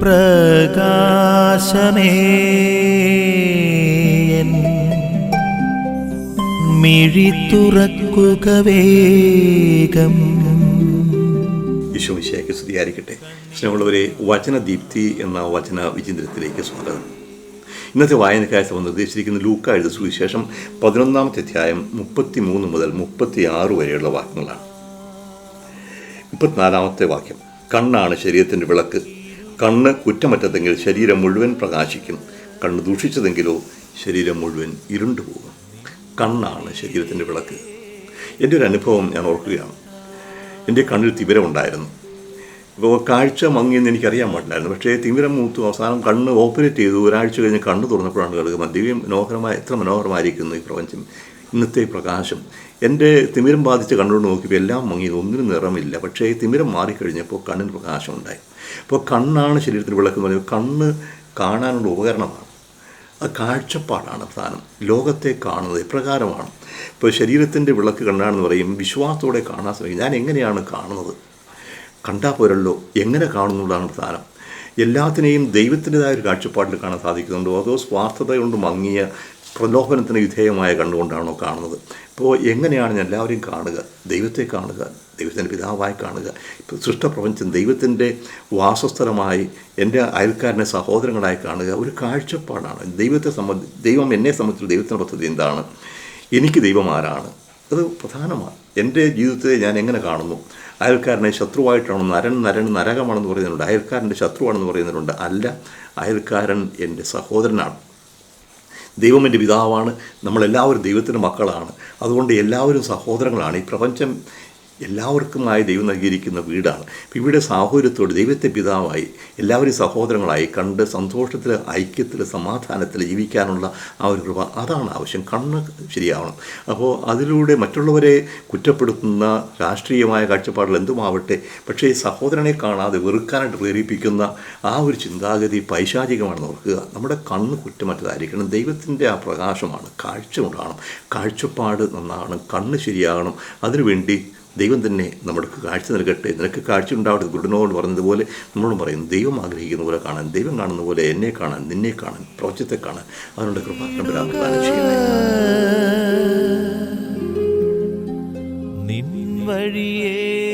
പ്രകാശമേ. മിഴി തുറക്കുക വേഗം. ഈശോമിശയ്ക്ക് സ്തുതിയായിരിക്കട്ടെ. സ്നേഹമുള്ളവരെ വചനദീപ്തി എന്ന വചന വിചിന്തനത്തിലേക്ക് സ്വാഗതം. ഇന്നത്തെ വായനക്കാരെ സംബന്ധിച്ചിരിക്കുന്ന ലൂക്ക എഴുത സുവിശേഷം പതിനൊന്നാമത്തെ അധ്യായം മുപ്പത്തി മൂന്ന് മുതൽ മുപ്പത്തി ആറ് വരെയുള്ള വാക്യങ്ങളാണ്. മുപ്പത്തിനാലാമത്തെ വാക്യം കണ്ണാണ് ശരീരത്തിന്റെ വിളക്ക്. കണ്ണ് കുറ്റമറ്റതെങ്കിൽ ശരീരം മുഴുവൻ പ്രകാശിക്കും. കണ്ണ് ദൂഷിച്ചതെങ്കിലോ ശരീരം മുഴുവൻ ഇരുണ്ടു പോകും. കണ്ണാണ് ശരീരത്തിന്റെ വിളക്ക്. എന്റെ ഒരു അനുഭവം ഞാൻ ഓർക്കുകയാണ്. എന്റെ കണ്ണിൽ തിമിരമുണ്ടായിരുന്നു ഇപ്പോൾ കാഴ്ച മങ്ങിയെന്ന് എനിക്കറിയാൻ പാടില്ലായിരുന്നു. പക്ഷേ തിമിരം മൂത്തു അവസാനം കണ്ണ് ഓപ്പറേറ്റ് ചെയ്തു. ഒരാഴ്ച കഴിഞ്ഞ് കണ്ണ് തുറന്നപ്പോഴാണ് കേൾക്കുന്നത്. ദിവ്യം മനോഹരമായ എത്ര മനോഹരമായിരിക്കുന്നു ഈ പ്രപഞ്ചം. ഇന്നത്തെ പ്രകാശം. എന്റെ തിമിരം ബാധിച്ച് കണ്ണുകൊണ്ട് നോക്കിയപ്പോൾ എല്ലാം മങ്ങി ഒന്നിനും നിറമില്ല. പക്ഷേ ഈ തിമിരം മാറിക്കഴിഞ്ഞപ്പോൾ കണ്ണിന് പ്രകാശം ഉണ്ടായി അപ്പോൾ കണ്ണാണ് ശരീരത്തിന് വിളക്കെന്ന് പറയുന്നത് കണ്ണ് കാണാനുള്ള ഉപകരണമാണ്. അത് കാഴ്ചപ്പാടാണ് പ്രധാനം. ലോകത്തെ കാണുന്നത് ഇപ്രകാരമാണ് ഇപ്പോൾ ശരീരത്തിന്റെ വിളക്ക് കണ്ണാണെന്ന് പറയും. വിശ്വാസത്തോടെ കാണാൻ ശ്രമിക്കും. ഞാൻ എങ്ങനെയാണ് കാണുന്നത്? കണ്ടാൽ പോരല്ലോ എങ്ങനെ കാണുന്നുള്ളതാണ് പ്രധാനം. എല്ലാത്തിനെയും ദൈവത്തിന്റെതായ ഒരു കാഴ്ചപ്പാടിൽ കാണാൻ സാധിക്കുന്നുണ്ടോ? അതോ സ്വാർത്ഥത കൊണ്ട് മങ്ങിയ പ്രലോഭനത്തിന് വിധേയമായ കണ്ടുകൊണ്ടാണോ കാണുന്നത്? ഇപ്പോൾ എങ്ങനെയാണ് ഞാൻ എല്ലാവരെയും കാണുക? ദൈവത്തെ കാണുക ദൈവത്തിന്റെ പിതാവായി കാണുക. ഇപ്പോൾ സൃഷ്ടപ്രപഞ്ചം ദൈവത്തിന്റെ വാസസ്ഥലമായി എന്റെ അയൽക്കാരനെ സഹോദരങ്ങളായി കാണുക ഒരു കാഴ്ചപ്പാടാണ്. ദൈവത്തെ സംബന്ധി ദൈവം എന്നെ സംബന്ധിച്ചുള്ള ദൈവത്തിന്റെ പദ്ധതി എന്താണ്? എനിക്ക് ദൈവം ആരാണ്? അത് പ്രധാനമാണ്. എന്റെ ജീവിതത്തെ ഞാൻ എങ്ങനെ കാണുന്നു? അയൽക്കാരനെ ശത്രുവായിട്ടാണോ? നരൻ നരൻ നരകമാണെന്ന് പറയുന്നുണ്ട്. അയൽക്കാരന്റെ ശത്രുവാണെന്ന് പറയുന്നുണ്ട്. അല്ല അയൽക്കാരൻ എന്റെ സഹോദരനാണ്. ദൈവം എന്റെ പിതാവാണ്. നമ്മളെല്ലാവരും ദൈവത്തിന്റെ മക്കളാണ്. അതുകൊണ്ട് എല്ലാവരും സഹോദരങ്ങളാണ്. ഈ പ്രപഞ്ചം എല്ലാവർക്കുമായി ദൈവം നൽകിയിരിക്കുന്ന വീടാണ്. ഇവിടെ സാഹോദര്യത്തോട് ദൈവത്തെ പിതാവായി എല്ലാവരും സഹോദരങ്ങളായി കണ്ട് സന്തോഷത്തിൽ ഐക്യത്തിൽ സമാധാനത്തിൽ ജീവിക്കാനുള്ള ആ ഒരു കൃപ അതാണ് ആവശ്യം. കണ്ണ് ശരിയാവണം. അപ്പോൾ അതിലൂടെ മറ്റുള്ളവരെ കുറ്റപ്പെടുത്തുന്ന രാഷ്ട്രീയമായ കാഴ്ചപ്പാടുകൾ എന്തുമാവട്ടെ പക്ഷേ സഹോദരനെ കാണാതെ വെറുക്കാനായിട്ട് പ്രേരിപ്പിക്കുന്ന ആ ഒരു ചിന്താഗതി പൈശാചികമാണെന്ന് ഓർക്കുക. നമ്മുടെ കണ്ണ് കുറ്റമറ്റതായിരിക്കണം ദൈവത്തിന്റെ ആ പ്രകാശമാണ്. കാഴ്ച ഉണ്ടാകണം കാഴ്ചപ്പാട് നന്നാകണം. കണ്ണ് ശരിയാകണം. അതിനുവേണ്ടി ദൈവം തന്നെ നമ്മൾക്ക് കാഴ്ച നൽകട്ടെ. നിനക്ക് കാഴ്ച ഉണ്ടാവട്ടെ. ഗുരുടനോട് പറഞ്ഞതുപോലെ നമ്മളോട് പറയും ദൈവം ആഗ്രഹിക്കുന്ന പോലെ കാണാൻ ദൈവം കാണുന്ന പോലെ എന്നെ കാണാൻ നിന്നെ കാണാൻ പ്രപഞ്ചത്തെ കാണാൻ അതിനുള്ള കൃപ നിൻ വഴിയേ